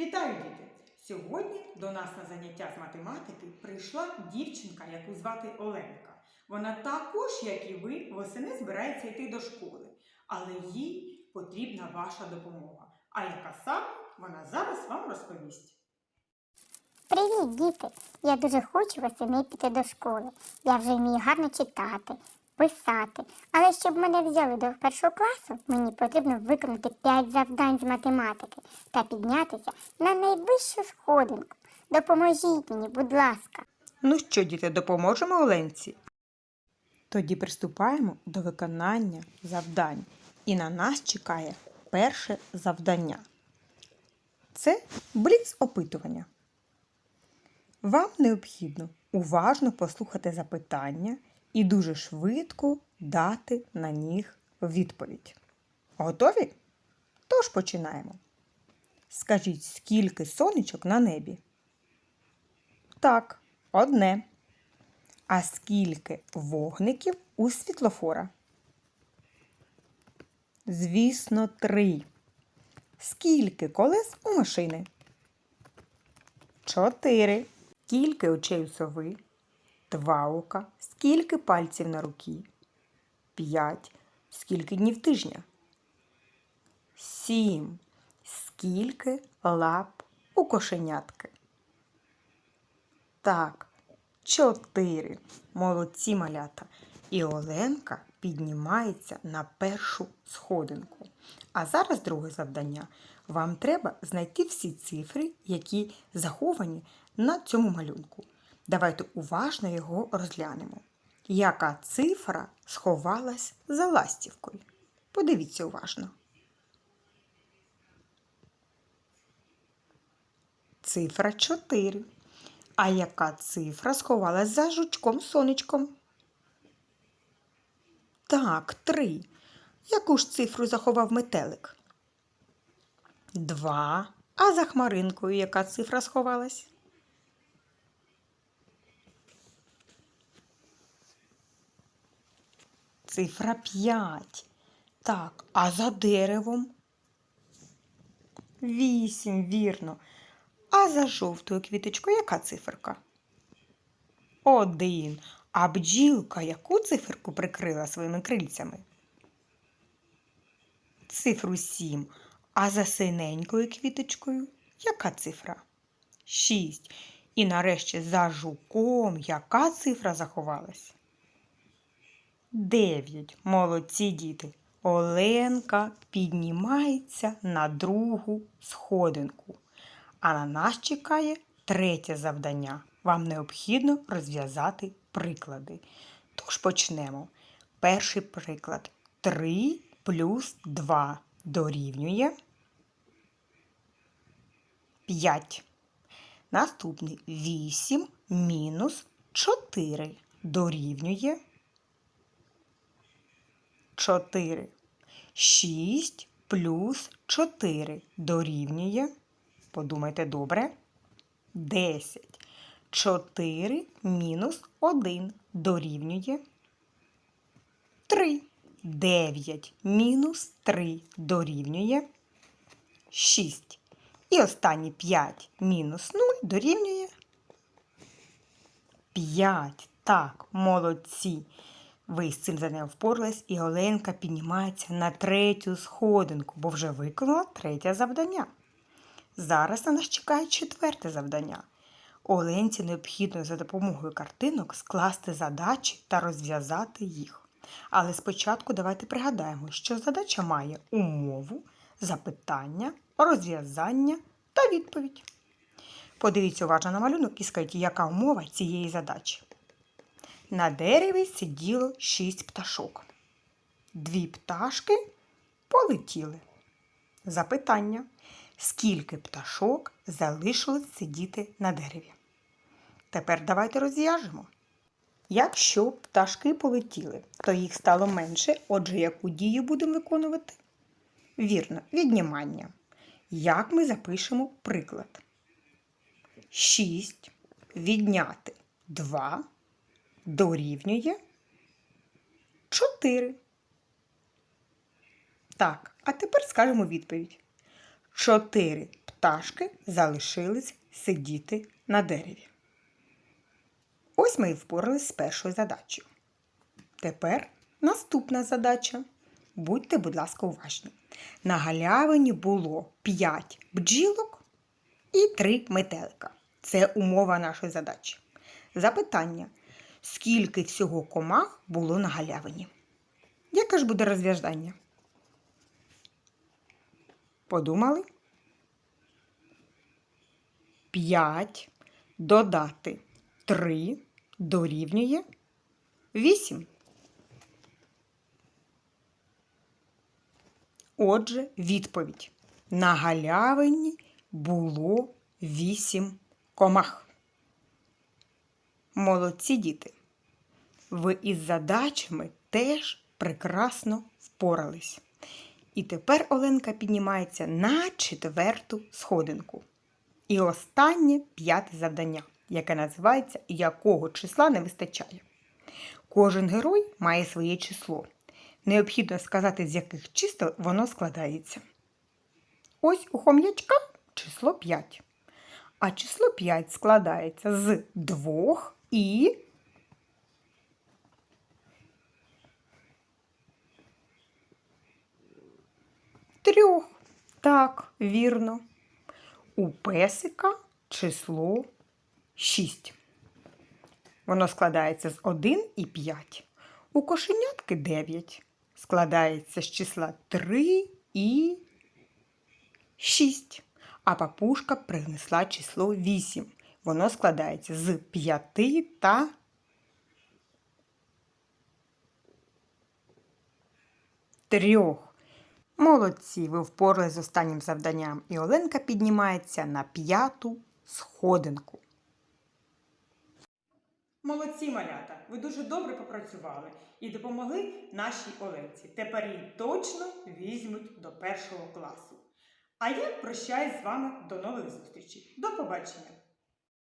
Вітаю, діти! Сьогодні до нас на заняття з математики прийшла дівчинка, яку звати Оленка. Вона також, як і ви, восени збирається йти до школи, але їй потрібна ваша допомога. А яка саме вона зараз вам розповість. Привіт, діти! Я дуже хочу восени піти до школи. Я вже вмію гарно читати, писати. Але щоб мене взяли до першого класу, мені потрібно виконати 5 завдань з математики та піднятися на найвищу сходинку. Допоможіть мені, будь ласка. Ну що, діти, допоможемо Оленці? Тоді приступаємо до виконання завдань. І на нас чекає перше завдання. Це бліц опитування. Вам необхідно уважно послухати запитання і дуже швидко дати на них відповідь. Готові? Тож починаємо. Скажіть, скільки сонечок на небі? Так, одне. А скільки вогників у світлофора? Звісно, три. Скільки колес у машини? Чотири. Скільки очей у сови? Два ока. Скільки пальців на руці? П'ять. Скільки днів тижня? Сім. Скільки лап у кошенятки? Так, чотири. Молодці малята. І Оленка піднімається на першу сходинку. А зараз друге завдання. Вам треба знайти всі цифри, які заховані на цьому малюнку. Давайте уважно його розглянемо. Яка цифра сховалась за ластівкою? Подивіться уважно. Цифра 4. А яка цифра сховалась за жучком сонечком? Так, 3. Яку ж цифру заховав метелик? 2. А за хмаринкою яка цифра сховалась? Цифра 5. Так, а за деревом? 8, вірно. А за жовтою квіточкою яка циферка? Один. А бджілка яку циферку прикрила своїми крильцями? Цифру 7. А за синенькою квіточкою яка цифра? 6. І нарешті за жуком яка цифра заховалась? 9. Молодці діти. Оленка піднімається на другу сходинку. А на нас чекає третє завдання. Вам необхідно розв'язати приклади. Тож почнемо. Перший приклад. 3 плюс 2 дорівнює 5. Наступний 8 мінус 4 дорівнює 4. 6 плюс 4 дорівнює. Подумайте добре. 10. 4 мінус 1 дорівнює 3. 9 мінус 3 дорівнює 6. І останній 5 мінус 0 дорівнює 5. Так, молодці. Ви з цим за нею впорались, і Оленка піднімається на третю сходинку, бо вже виконала третє завдання. Зараз на нас чекає четверте завдання. Оленці необхідно за допомогою картинок скласти задачі та розв'язати їх. Але спочатку давайте пригадаємо, що задача має умову, запитання, розв'язання та відповідь. Подивіться уважно на малюнок і скажіть, яка умова цієї задачі. На дереві сиділо шість пташок. Дві пташки полетіли. Запитання. Скільки пташок залишилось сидіти на дереві? Тепер давайте розв'яжемо. Якщо пташки полетіли, то їх стало менше, отже, яку дію будемо виконувати? Вірно, віднімання. Як ми запишемо приклад? 6 відняти 2 дорівнює 4. Так, а тепер скажемо відповідь. чотири пташки залишились сидіти на дереві. Ось ми і впоралися з першою задачею. Тепер наступна задача. Будьте, будь ласка, уважні. На галявині було 5 бджілок і 3 метелика. Це умова нашої задачі. Запитання: скільки всього комах було на галявині? Яке ж буде розв'язання? Подумали? 5 додати 3 дорівнює 8. Отже, відповідь. На галявині було 8 комах. Молодці діти. Ви із задачами теж прекрасно впорались. І тепер Оленка піднімається на четверту сходинку. І останнє п'яте завдання, яке називається Якого числа не вистачає. Кожен герой має своє число. Необхідно сказати, з яких чисел воно складається. Ось у хом'ячка число 5. А число 5 складається з 2 і трьох. Так, вірно. У песика число 6. Воно складається з 1 і 5. У кошенятки 9. Складається з числа 3 і 6. А папушка принесла число 8. Воно складається з 5 та трьох. Молодці, ви впорали з останнім завданням, і Оленка піднімається на п'яту сходинку. Молодці, малята! Ви дуже добре попрацювали і допомогли нашій Оленці. Тепер її точно візьмуть до першого класу. А я прощаюсь з вами до нових зустрічей. До побачення!